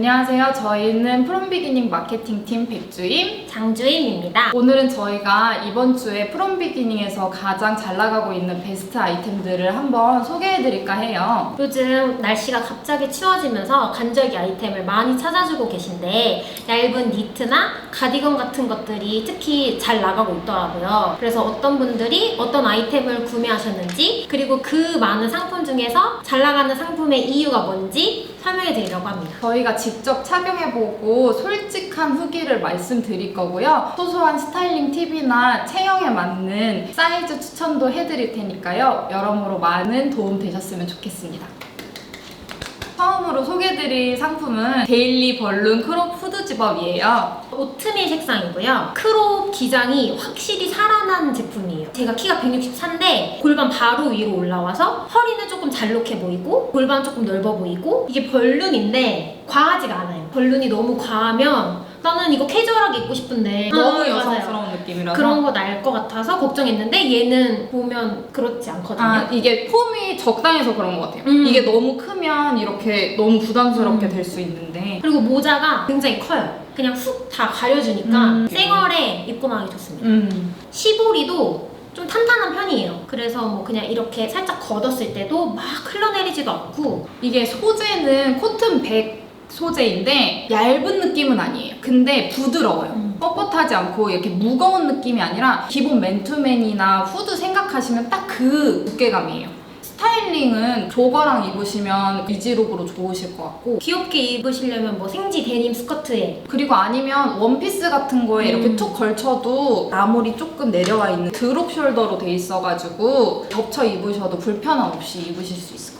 안녕하세요. 저희는 프롬비기닝 마케팅팀 백주임. 장주임입니다. 오늘은 저희가 이번 주에 프롬비기닝에서 가장 잘 나가고 있는 베스트 아이템들을 한번 소개해드릴까 해요. 요즘 날씨가 갑자기 추워지면서 간절기 아이템을 많이 찾아주고 계신데 얇은 니트나 가디건 같은 것들이 특히 잘 나가고 있더라고요. 그래서 어떤 분들이 어떤 아이템을 구매하셨는지 그리고 그 많은 상품 중에서 잘 나가는 상품의 이유가 뭔지 설명해 드리려고 합니다. 저희가 직접 착용해보고 솔직한 후기를 말씀드릴 거고요. 소소한 스타일링 팁이나 체형에 맞는 사이즈 추천도 해드릴 테니까요. 여러모로 많은 도움 되셨으면 좋겠습니다. 처음으로 소개해드릴 상품은 데일리 벌룬 크롭 후드 집업이에요. 오트밀 색상이고요. 크롭 기장이 확실히 살아난 제품이에요. 제가 키가 164인데 골반 바로 위로 올라와서 허리는 조금 잘록해 보이고 골반 조금 넓어 보이고 이게 벌룬인데 과하지가 않아요. 벌룬이 너무 과하면 나는 이거 캐주얼하게 입고 싶은데 너무 아. 여성스러운 느낌이라서 그런 거 날 것 같아서 걱정했는데 얘는 보면 그렇지 않거든요. 아, 이게 폼이 적당해서 그런 것 같아요. 음. 이게 너무 크면 이렇게 너무 부담스럽게 음. 될수 있는데 그리고 모자가 굉장히 커요. 그냥 훅 다 가려주니까 음. 생얼에 입고 나가기 좋습니다. 음. 시보리도 좀 탄탄한 편이에요. 그래서 뭐 그냥 이렇게 살짝 걷었을 때도 막 흘러내리지도 않고 이게 소재는 코튼 백 소재인데 얇은 느낌은 아니에요. 근데 부드러워요. 음. 뻣뻣하지 않고 이렇게 무거운 느낌이 아니라 기본 맨투맨이나 후드 생각하시면 딱 그 무게감이에요. 스타일링은 조거랑 입으시면 이지룩으로 좋으실 것 같고 귀엽게 입으시려면 뭐 생지 데님 스커트에 그리고 아니면 원피스 같은 거에 이렇게 음. 툭 걸쳐도 나물이 조금 내려와 있는 드롭 숄더로 돼 있어가지고 겹쳐 입으셔도 불편함 없이 입으실 수 있을 것 같아요.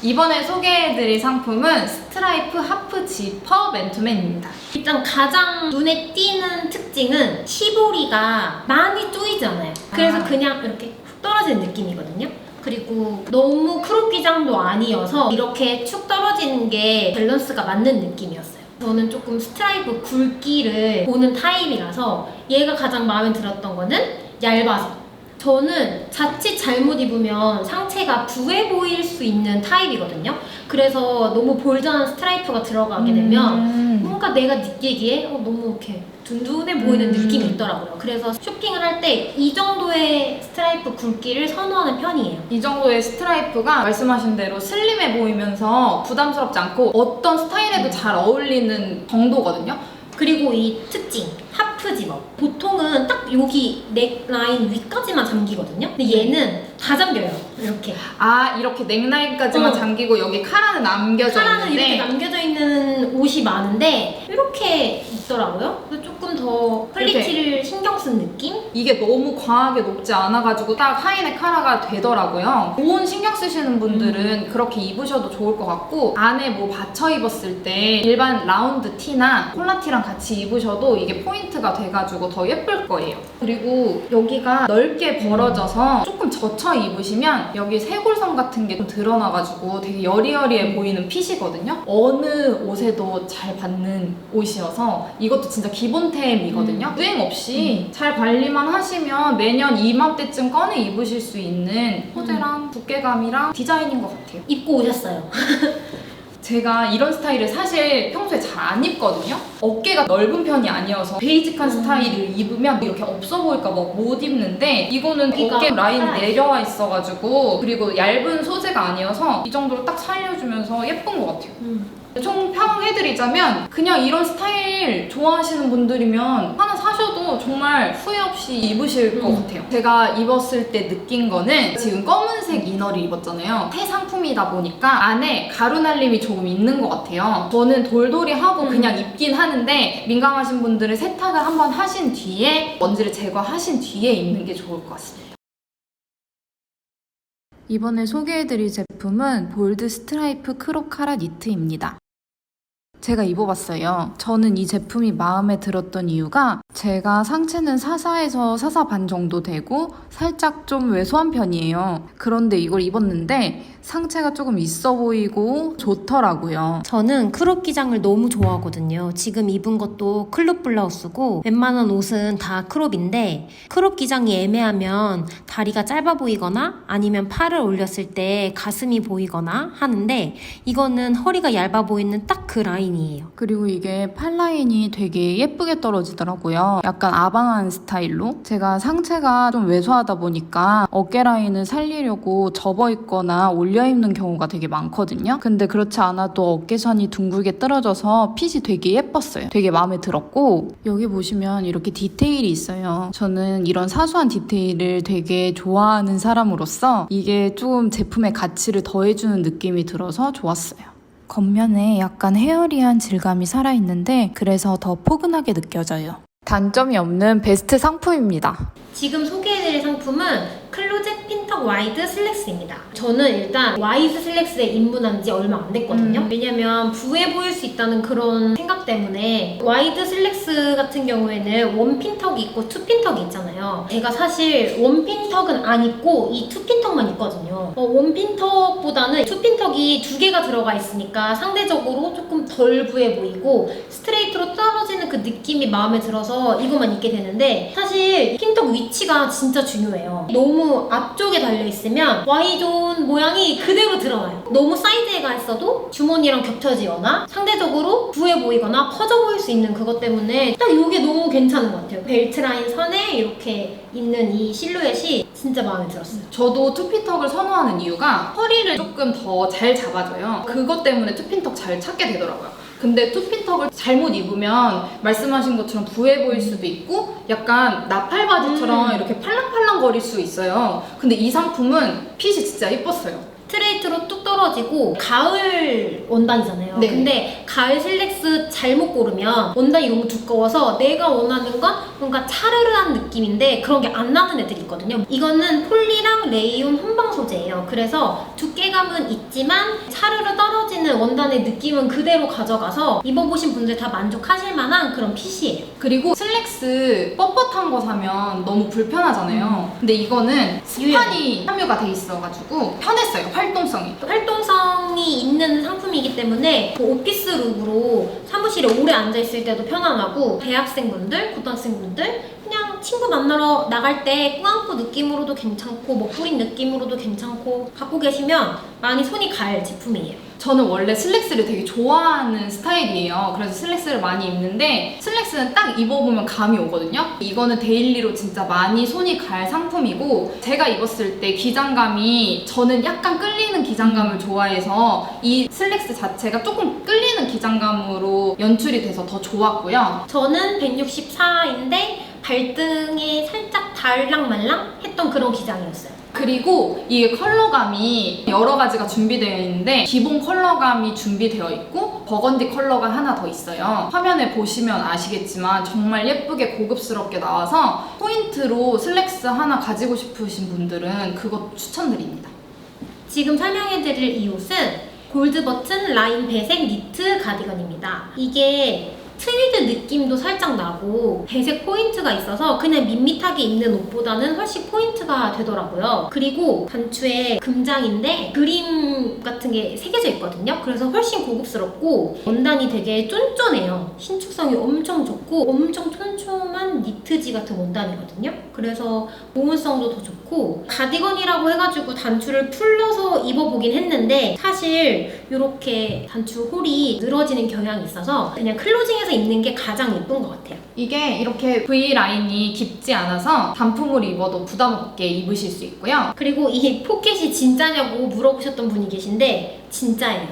이번에 소개해드릴 상품은 스트라이프 하프 지퍼 맨투맨입니다. 일단 가장 눈에 띄는 특징은 시보리가 많이 쪼이지 않아요. 그래서 아. 그냥 이렇게 훅 떨어지는 느낌이거든요. 그리고 너무 크롭 기장도 아니어서 이렇게 축 떨어지는 게 밸런스가 맞는 느낌이었어요. 저는 조금 스트라이프 굵기를 보는 타입이라서 얘가 가장 마음에 들었던 거는 얇아서 저는 자칫 잘못 입으면 상체가 부해 보일 수 있는 타입이거든요. 그래서 너무 볼드한 스트라이프가 들어가게 되면 음. 뭔가 내가 느끼기에 어, 너무 이렇게 둔둔해 보이는 음. 느낌이 있더라고요. 그래서 쇼핑을 할 때 이 정도의 스트라이프 굵기를 선호하는 편이에요. 이 정도의 스트라이프가 말씀하신 대로 슬림해 보이면서 부담스럽지 않고 어떤 스타일에도 잘 어울리는 정도거든요. 그리고 이 특징 하프 집업 보통은 딱 여기 넥 라인 위까지만 잠기거든요. 근데 얘는 다 잠겨요. 이렇게 아 이렇게 넥라인까지만 어. 잠기고 여기 카라는 남겨져 카라는 있는데 이렇게 남겨져 있는 옷이 많은데 이렇게 있더라고요. 그래서 조금 더 퀄리티를 신경 쓴 느낌? 이게 너무 과하게 높지 않아가지고 딱 하이넥 카라가 되더라고요. 보온 신경 쓰시는 분들은 그렇게 입으셔도 좋을 것 같고 안에 뭐 받쳐 입었을 때 일반 라운드 티나 콜라 티랑 같이 입으셔도 이게 포인트가 돼가지고 더 예쁠 거예요. 그리고 여기가 넓게 벌어져서 조금 젖혀 입으시면 여기 쇄골선 같은 게 좀 드러나가지고 되게 여리여리해 보이는 핏이거든요. 어느 옷에도 잘 받는 옷이어서 이것도 진짜 기본템이거든요. 유행 없이 잘 관리만 하시면 매년 이맘때쯤 꺼내 입으실 수 있는 소재랑 두께감이랑 디자인인 것 같아요. 입고 오셨어요. 제가 이런 스타일을 사실 평소에 잘 안 입거든요. 어깨가 넓은 편이 아니어서 베이직한 음. 스타일을 입으면 이렇게 없어 보일까 봐못 입는데 이거는 여기가 어깨 라인 살아있어. 내려와 있어가지고 그리고 얇은 소재가 아니어서 이 정도로 딱 살려주면서 예쁜 것 같아요. 총평해드리자면 그냥 이런 스타일 좋아하시는 분들이면 하나 사셔도 정말 후회 없이 입으실 것 음. 같아요. 제가 입었을 때 느낀 거는 지금 검은색 이너를 입었잖아요. 새 상품이다 보니까 안에 가루 날림이 조금 있는 것 같아요. 저는 돌돌이 하고 음. 그냥 입긴 하는데 민감하신 분들은 세탁을 한번 하신 뒤에 먼지를 제거하신 뒤에 입는 게 좋을 것 같습니다. 이번에 소개해드릴 제품은 볼드 스트라이프 크롭 카라 니트입니다. 제가 입어봤어요. 저는 이 제품이 마음에 들었던 이유가 제가 상체는 사사에서 사사 반 정도 되고 살짝 좀 왜소한 편이에요. 그런데 이걸 입었는데 상체가 조금 있어 보이고 좋더라고요. 저는 크롭 기장을 너무 좋아하거든요. 지금 입은 것도 클럽 블라우스고 웬만한 옷은 다 크롭인데 크롭 기장이 애매하면 다리가 짧아 보이거나 아니면 팔을 올렸을 때 가슴이 보이거나 하는데 이거는 허리가 얇아 보이는 딱 그 라인이에요. 라인이에요. 그리고 이게 팔라인이 되게 예쁘게 떨어지더라고요. 약간 아방한 스타일로. 제가 상체가 좀 왜소하다 보니까 어깨 라인을 살리려고 접어 입거나 올려 입는 경우가 되게 많거든요. 근데 그렇지 않아도 어깨선이 둥글게 떨어져서 핏이 되게 예뻤어요. 되게 마음에 들었고 여기 보시면 이렇게 디테일이 있어요. 저는 이런 사소한 디테일을 되게 좋아하는 사람으로서 이게 좀 제품의 가치를 더해주는 느낌이 들어서 좋았어요. 겉면에 약간 헤어리한 질감이 살아있는데 그래서 더 포근하게 느껴져요. 단점이 없는 베스트 상품입니다. 지금 소개해드릴 상품은 클로젯 핀 턱 와이드 슬랙스입니다. 저는 일단 와이드 슬랙스에 입문한 지 얼마 안 됐거든요. 음. 왜냐면 부해 보일 수 있다는 그런 생각 때문에 와이드 슬랙스 같은 경우에는 원 핀 턱이 있고 투 핀 턱이 있잖아요. 제가 사실 원 핀 턱은 안 입고 이 투 핀 턱만 있거든요. 어, 원 핀 턱보다는 투 핀 턱이 두 개가 들어가 있으니까 상대적으로 조금 덜 부해 보이고 스트레이트로 떨어지는 그 느낌이 마음에 들어서 이것만 입게 되는데 사실 핀턱 위치가 진짜 중요해요. 너무 앞쪽에 달려 있으면 Y존 모양이 그대로 드러나요. 너무 사이드에가 있어도 주머니랑 겹쳐지거나 상대적으로 부해 보이거나 커져 보일 수 있는 그것 때문에 딱 이게 너무 괜찮은 것 같아요. 벨트 라인 선에 이렇게 있는 이 실루엣이 진짜 마음에 들었어요. 저도 투핀턱을 선호하는 이유가 허리를 조금 더 잘 잡아줘요. 그것 때문에 투핀턱 잘 찾게 되더라고요. 근데 투핀턱을 잘못 입으면 말씀하신 것처럼 부해 보일 수도 있고 약간 나팔 바지처럼 음. 이렇게 팔랑팔랑 거릴 수 있어요. 근데 이 상품은 핏이 진짜 예뻤어요. 스트레이트로 뚝 떨어지고 가을 원단이잖아요. 네. 근데 가을 슬랙스 잘못 고르면 원단이 너무 두꺼워서 내가 원하는 건 뭔가 차르르한 느낌인데 그런 게 안 나는 애들이 있거든요. 이거는 폴리랑 레이온 혼방 소재예요. 그래서 두께감은 있지만 차르르 떨어지는 원단의 느낌은 그대로 가져가서 입어보신 분들 다 만족하실 만한 그런 핏이에요. 그리고 슬랙스 뻣뻣한 거 사면 너무 불편하잖아요. 근데 이거는 스판이 함유가 돼 있어가지고 편했어요. 활동성이. 활동성이 있는 상품이기 때문에 그 오피스 룩으로 사무실에 오래 앉아있을 때도 편안하고 대학생분들, 고등학생분들 그냥 친구 만나러 나갈 때 꾸안꾸 느낌으로도 괜찮고 먹부린 느낌으로도 괜찮고 갖고 계시면 많이 손이 갈 제품이에요. 저는 원래 슬랙스를 되게 좋아하는 스타일이에요. 그래서 슬랙스를 많이 입는데 슬랙스는 딱 입어보면 감이 오거든요. 이거는 데일리로 진짜 많이 손이 갈 상품이고 제가 입었을 때 기장감이 저는 약간 끌리는 기장감을 좋아해서 이 슬랙스 자체가 조금 끌리는 기장감으로 연출이 돼서 더 좋았고요. 저는 164인데 발등에 살짝 달랑말랑 했던 그런 기장이었어요. 그리고 이게 컬러감이 여러 가지가 준비되어 있는데 기본 컬러감이 준비되어 있고 버건디 컬러가 하나 더 있어요. 화면에 보시면 아시겠지만 정말 예쁘게 고급스럽게 나와서 포인트로 슬랙스 하나 가지고 싶으신 분들은 그거 추천드립니다. 지금 설명해드릴 이 옷은 골드 버튼 라인 배색 니트 가디건입니다. 이게 트위드 느낌도 살짝 나고 배색 포인트가 있어서 그냥 밋밋하게 입는 옷보다는 훨씬 포인트가 되더라고요. 그리고 단추에 금장인데 그림 같은 게 새겨져 있거든요. 그래서 훨씬 고급스럽고 원단이 되게 쫀쫀해요. 신축성이 엄청 좋고 엄청 촘촘한 니트지 같은 원단이거든요. 그래서 보온성도 더 좋고 가디건이라고 해가지고 단추를 풀러서 입어보긴 했는데 사실 이렇게 단추 홀이 늘어지는 경향이 있어서 그냥 클로징해서 입는 게 가장 예쁜 것 같아요. 이게 이렇게 V 라인이 깊지 않아서 단품으로 입어도 부담 없게 입으실 수 있고요. 그리고 이 포켓이 진짜냐고 물어보셨던 분이 계신데 진짜예요.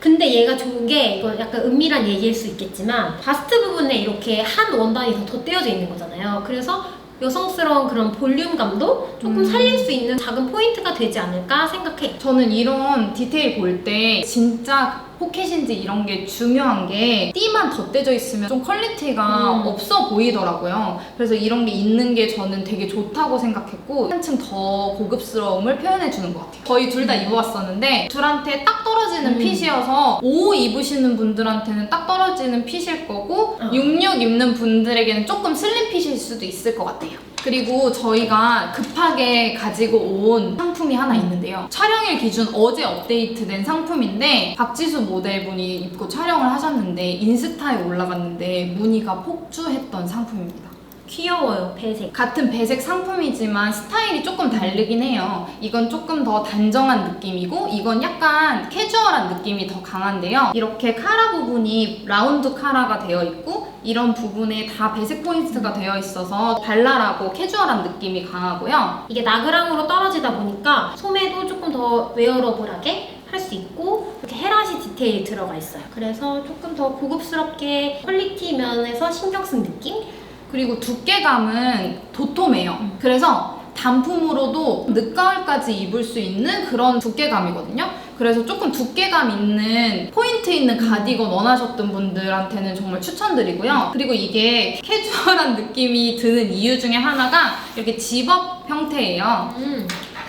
근데 얘가 좋은 게 이거 약간 은밀한 얘기일 수 있겠지만 바스트 부분에 이렇게 한 원단이 더 덧대어져 있는 거잖아요. 그래서 여성스러운 그런 볼륨감도 조금 음. 살릴 수 있는 작은 포인트가 되지 않을까 생각해요. 저는 이런 디테일 볼 때 진짜 포켓인지 이런 게 중요한 게 띠만 덧대져 있으면 좀 퀄리티가 음. 없어 보이더라고요. 그래서 이런 게 있는 게 저는 되게 좋다고 생각했고 한층 더 고급스러움을 표현해 주는 것 같아요. 거의 둘다 입어봤었는데 둘한테 딱 떨어지는 음. 핏이어서 5 입으시는 분들한테는 딱 떨어지는 핏일 거고 어. 66 입는 분들에게는 조금 슬림 핏일 수도 있을 것 같아요. 그리고 저희가 급하게 가지고 온 상품이 하나 있는데요. 촬영일 기준 어제 업데이트된 상품인데 박지수 모델분이 입고 촬영을 하셨는데 인스타에 올라갔는데 문의가 폭주했던 상품입니다. 귀여워요, 배색. 같은 배색 상품이지만 스타일이 조금 다르긴 해요. 이건 조금 더 단정한 느낌이고 이건 약간 캐주얼한 느낌이 더 강한데요. 이렇게 카라 부분이 라운드 카라가 되어 있고 이런 부분에 다 배색 포인트가 되어 있어서 발랄하고 캐주얼한 느낌이 강하고요. 이게 나그랑으로 떨어지다 보니까 소매도 조금 더 웨어러블하게 할 수 있고 이렇게 헤라시 디테일이 들어가 있어요. 그래서 조금 더 고급스럽게 퀄리티 면에서 신경 쓴 느낌? 그리고 두께감은 도톰해요. 그래서 단품으로도 늦가을까지 입을 수 있는 그런 두께감이거든요. 그래서 조금 두께감 있는 포인트 있는 가디건 원하셨던 분들한테는 정말 추천드리고요. 그리고 이게 캐주얼한 느낌이 드는 이유 중에 하나가 이렇게 집업 형태예요. 음.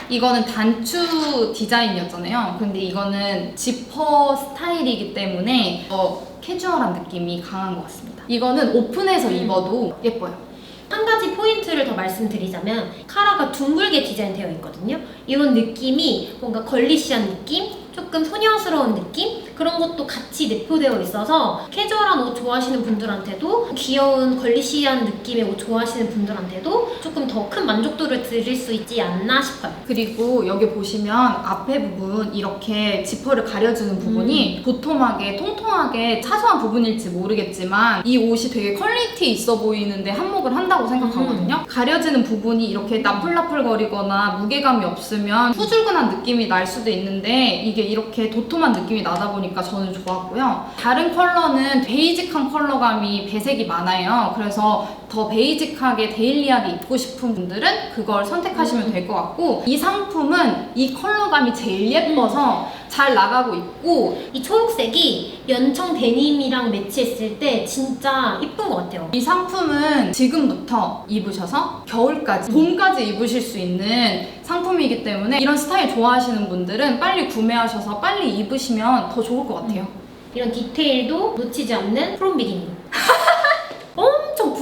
이거는 단추 디자인이었잖아요. 근데 이거는 지퍼 스타일이기 때문에 더 캐주얼한 느낌이 강한 것 같습니다. 이거는 오픈해서 음. 입어도 예뻐요. 한 가지 포인트를 더 말씀드리자면 카라가 둥글게 디자인되어 있거든요. 이런 느낌이 뭔가 걸리시한 느낌, 조금 소녀스러운 느낌 그런 것도 같이 내포되어 있어서 캐주얼한 옷 좋아하시는 분들한테도 귀여운 걸리시한 느낌의 옷 좋아하시는 분들한테도 조금 더 큰 만족도를 드릴 수 있지 않나 싶어요. 그리고 여기 보시면 앞에 부분 이렇게 지퍼를 가려주는 부분이 도톰하게 통통하게 사소한 부분일지 모르겠지만 이 옷이 되게 퀄리티 있어 보이는데 한몫을 한다고 생각하거든요. 가려지는 부분이 이렇게 나풀나풀거리거나 무게감이 없으면 후줄근한 느낌이 날 수도 있는데 이게 이렇게 도톰한 느낌이 나다 보니 까 저는 좋았고요. 다른 컬러는 베이직한 컬러감이 배색이 많아요. 그래서 더 베이직하게 데일리하게 입고 싶은 분들은 그걸 선택하시면 될 것 같고 이 상품은 이 컬러감이 제일 예뻐서 잘 나가고 있고 이 초록색이 연청 데님이랑 매치했을 때 진짜 이쁜 것 같아요. 이 상품은 지금부터 입으셔서 겨울까지, 봄까지 입으실 수 있는 상품이기 때문에 이런 스타일 좋아하시는 분들은 빨리 구매하셔서 빨리 입으시면 더 좋을 것 같아요. 이런 디테일도 놓치지 않는 프롬 비기니.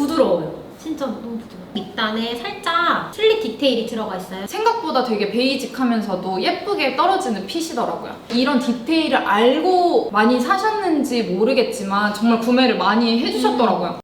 부드러워요. 진짜 너무 부드러워요. 밑단에 살짝 슬릿 디테일이 들어가 있어요. 생각보다 되게 베이직하면서도 예쁘게 떨어지는 핏이더라고요. 이런 디테일을 알고 많이 사셨는지 모르겠지만 정말 구매를 많이 해주셨더라고요.